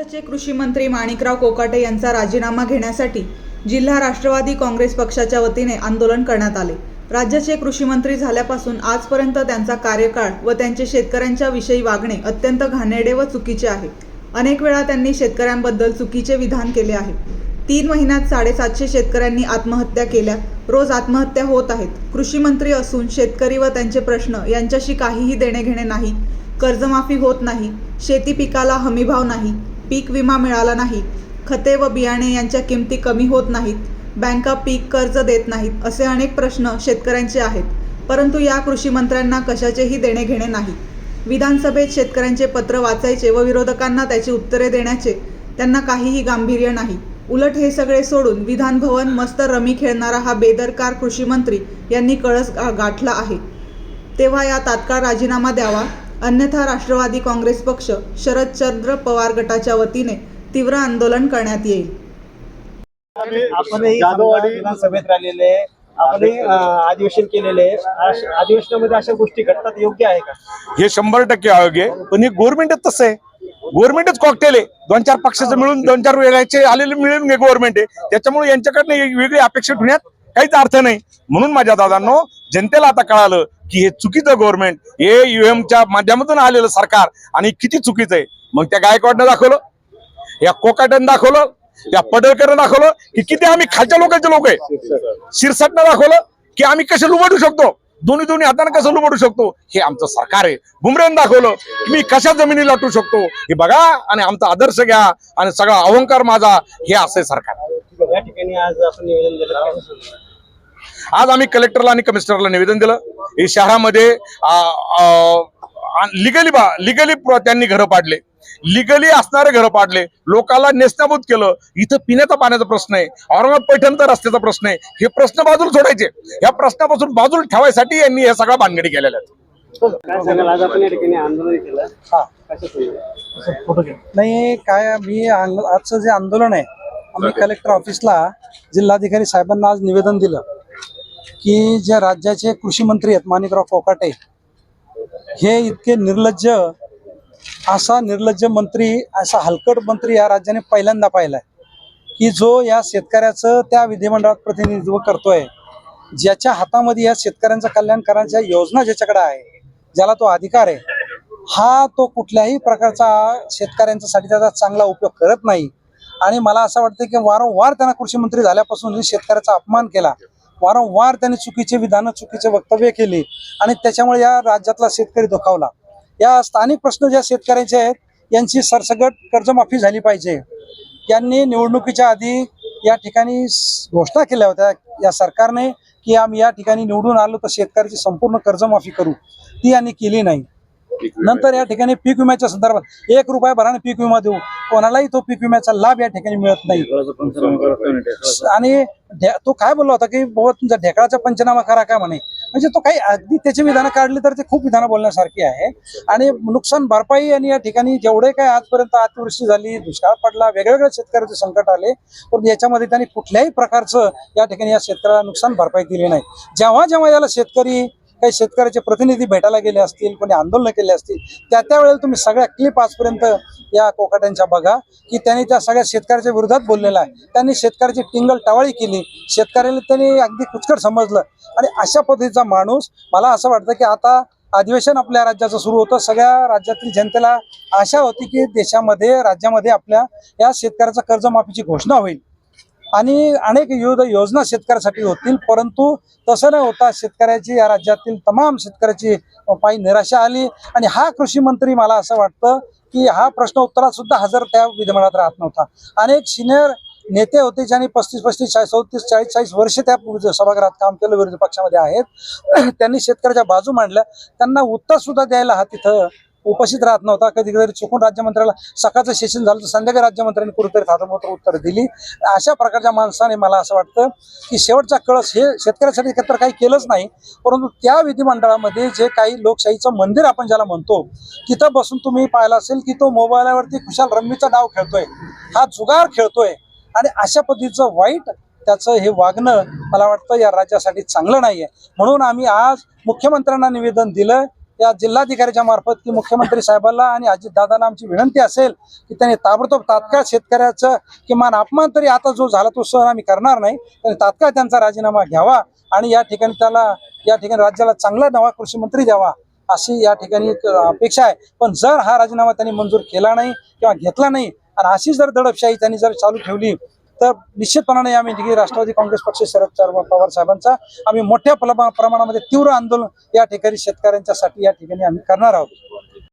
राज्याचे कृषी मंत्री माणिकराव कोकाटे यांचा राजीनामा घेण्यासाठी जिल्हा राष्ट्रवादी काँग्रेस पक्षाच्या वतीने आंदोलन करण्यात आले. राज्याचे कृषी मंत्री झाल्यापासून आजपर्यंत त्यांचा कार्यकाळ व त्यांचे शेतकऱ्यांच्या विषयी वागणे अत्यंत घाणेरडे व चुकीचे आहे. अनेक वेळा त्यांनी शेतकऱ्यांबद्दल चुकीचे विधान केले आहे. तीन महिन्यात साडेसातशे शेतकऱ्यांनी आत्महत्या केल्या. रोज आत्महत्या होत आहेत. कृषी मंत्री असून शेतकरी व त्यांचे प्रश्न यांच्याशी काहीही देणे घेणे नाही. कर्जमाफी होत नाही. शेती पिकाला हमीभाव नाही. पीक विमा मिळाला नाही. खते व बियाणे यांच्या किमती कमी होत नाहीत. बँका पीक कर्ज देत नाहीत असे अनेक प्रश्न शेतकऱ्यांचे आहेत. परंतु या कृषी मंत्र्यांना कशाचेही देणे घेणे नाही. विधानसभेत शेतकऱ्यांचे पत्र वाचायचे व विरोधकांना त्याची उत्तरे देण्याचे त्यांना काहीही गांभीर्य नाही. उलट हे सगळे सोडून विधान भवन मस्त रमी खेळणारा हा बेदरकार कृषी मंत्री यांनी कळस गा- गाठला आहे. तेव्हा या तात्काळ राजीनामा द्यावा अन्यथा राष्ट्रवादी काँग्रेस पक्ष शरदचंद्र पवार गटाच्या वतीने तीव्र आंदोलन करण्यात येईल. आपणही विधानसभेत राहिलेले आपणही अधिवेशन केलेले अश- अधिवेशनामध्ये अशा गोष्टी घडतात योग्य आहे का? हे शंभर टक्के अयोग्य आहे पण हे गव्हर्नमेंटच तसं आहे. गव्हर्नमेंटच कॉकटेल आहे. दोन चार पक्षाचं मिळून दोन चार वेळाचे आलेले मिळून गव्हर्नमेंट आहे. त्याच्यामुळे यांच्याकडनं एक वेगळी अपेक्षा ठेवण्यात काहीच अर्थ नाही. म्हणून माझ्या दादांनो जनतेला आता कळालं की हे चुकीचं गव्हर्नमेंट हे युएमच्या माध्यमातून आलेलं सरकार आणि किती चुकीचं आहे. मग त्या गायकवाडनं दाखवलं या कोकाटन दाखवलं त्या पडळकरनं दाखवलं की किती आम्ही खालच्या लोकांचे लोक आहे. शिरसाटनं दाखवलं की आम्ही कसे लुबडू शकतो. दोन्ही दोन्ही हाताने कसं लुबडू शकतो. हे आमचं सरकार आहे. बुमऱ्यानं दाखवलं की मी कशा जमिनी लाटू शकतो. हे बघा आणि आमचा आदर्श घ्या आणि सगळा अहंकार माझा हे असं सरकार. या ठिकाणी आज आपण निवेदन दिलं आज आम्ही कलेक्टरला आणि कमिशनरला निवेदन दिलं. हे शहरामध्ये लिगली बा लिगली त्यांनी घरं पाडले. लिगली असणारे घरं पाडले. लोकांना नेस्तनाबूत केलं. इथं पिण्याचा पाण्याचा प्रश्न आहे. औरंगाबाद पैठणचा रस्त्याचा प्रश्न आहे. हे प्रश्न बाजूला सोडायचे. या प्रश्नापासून बाजूला ठेवायसाठी यांनी हे सगळ्या भानगडी केलेल्या या नाही काय मी आजचं जे आंदोलन आहे आम्ही कलेक्टर ऑफिसला जिल्हाधिकारी साहेबांना आज निवेदन दिलं. की जे राज्याचे कृषी मंत्री आहेत माणिकराव कोकाटे हे इतके निर्लज्ज असा निर्लज्ज मंत्री असा हलकट मंत्री या राज्याने पहिल्यांदा पाहिलाय की जो या शेतकऱ्याचं त्या विधिमंडळात प्रतिनिधित्व करतोय ज्याच्या हातामध्ये या शेतकऱ्यांचं कल्याण करण्याच्या योजना ज्याच्याकडे आहे ज्याला तो अधिकार आहे हा तो कुठल्याही प्रकारचा शेतकऱ्यांच्यासाठी त्याचा चांगला उपयोग करत नाही. आणि मला असं वाटतं की वारंवार त्यांना कृषी मंत्री झाल्यापासून शेतकऱ्याचा अपमान केला. वारंवार त्यांनी चुकीचे विधानं चुकीचे वक्तव्य केली आणि त्याच्यामुळे या राज्यातला शेतकरी दुखावला. या स्थानिक प्रश्न ज्या शेतकऱ्यांचे आहेत यांची सरसगट कर्जमाफी झाली पाहिजे. यांनी निवडणुकीच्या आधी या ठिकाणी घोषणा केल्या होत्या या सरकारने की आम्ही या ठिकाणी निवडून आलो तर शेतकऱ्याची संपूर्ण कर्जमाफी करू. ती यांनी केली नाही. नंतर या ठिकाणी पीक विम्याच्या संदर्भात एक रुपया भराने पीक विमा देऊ. कोणालाही तो पीक विम्याचा लाभ या ठिकाणी मिळत नाही. आणि तो काय बोलला होता की बाबा तुमचा ढेकळाचा पंचनामा करा काय म्हणे. म्हणजे तो काही अगदी त्याची विधानं काढली तर ते खूप विधानं बोलण्यासारखी आहे. आणि नुकसान भरपाई आणि या ठिकाणी जेवढे काय आजपर्यंत अतिवृष्टी झाली दुष्काळ पडला वेगवेगळ्या शेतकऱ्याचे संकट आले पण याच्यामध्ये त्यांनी कुठल्याही प्रकारचं या ठिकाणी या शेतकऱ्याला नुकसान भरपाई दिली नाही. जेव्हा जेव्हा याला शेतकरी काही शेतकऱ्याचे प्रतिनिधी भेटायला गेले असतील कोणी आंदोलन केले असतील त्या त्यावेळेला तुम्ही सगळ्या क्लिप आजपर्यंत या कोकाट्यांच्या बघा की त्यांनी त्या सगळ्या शेतकऱ्याच्या विरोधात बोललेला आहे. त्यांनी शेतकऱ्याची टिंगल टावाळी केली. शेतकऱ्याला त्यांनी अगदी कुचकट समजलं. आणि अशा पद्धतीचा माणूस मला असं वाटतं की आता अधिवेशन आपल्या राज्याचं सुरू होतं. सगळ्या राज्यातील जनतेला आशा होती की देशामध्ये राज्यामध्ये आपल्या या शेतकऱ्याचा कर्जमाफीची घोषणा होईल. आणि अनेक विविध योजना शेतकऱ्यासाठी होतील परंतु तसं न होता शेतकऱ्याची या राज्यातील तमाम शेतकऱ्याची पायी निराशा आली. आणि हा कृषी मंत्री मला असं वाटतं की हा प्रश्न उत्तरात सुद्धा हजर त्या विधिमंडळात राहत नव्हता. अनेक सिनियर नेते होते ज्यांनी पस्तीस पस्तीस चाळीस चौतीस चाळीस चाळीस वर्ष त्या सभागृहात काम केलं विरोधी पक्षामध्ये आहेत. त्यांनी शेतकऱ्याच्या बाजू मांडल्या. त्यांना उत्तर सुद्धा द्यायला हा तिथं उपस्थित राहत नव्हता. कधी कधी चुकून राज्यमंत्र्याला सकाळचं सेशन झालं तर संध्याकाळी राज्यमंत्र्यांनी कुठेतरी थातमोत्र उत्तर दिली. अशा प्रकारच्या माणसाने मला असं वाटतं की शेवटचा कळस हे शेतकऱ्यासाठी एकत्र काही केलंच नाही. परंतु त्या विधिमंडळामध्ये जे काही लोकशाहीचं मंदिर आपण ज्याला म्हणतो तिथं बसून तुम्ही पाहिलं असेल की तो मोबाईलवरती खुशाल रम्मीचा डाव खेळतोय. हा जुगार खेळतोय. आणि अशा पद्धतीचं वाईट त्याचं हे वागणं मला वाटतं या राज्यासाठी चांगलं नाहीये. म्हणून आम्ही आज मुख्यमंत्र्यांना निवेदन दिलं या जिल्हाधिकाऱ्याच्या मार्फत की मुख्यमंत्री साहेबांना आणि अजितदादांना आमची विनंती असेल की त्यांनी ताबडतोब तात्काळ शेतकऱ्याचं किमान अपमान तरी आता जो झाला तो सहन आम्ही करणार नाही. त्यांनी तात्काळ त्यांचा राजीनामा घ्यावा आणि या ठिकाणी त्याला या ठिकाणी राज्याला चांगला नवा कृषी मंत्री द्यावा अशी या ठिकाणी अपेक्षा आहे. पण जर हा राजीनामा त्यांनी मंजूर केला नाही किंवा घेतला नाही आणि अशी जर दडपशाही त्यांनी जर चालू ठेवली तर निश्चितपणाने आम्ही देखील राष्ट्रवादी काँग्रेस पक्ष शरद पवार साहेबांचा आम्ही मोठ्या प्रमा- प्रमाणामध्ये तीव्र आंदोलन या ठिकाणी शेतकऱ्यांच्यासाठी या ठिकाणी आम्ही करणार आहोत.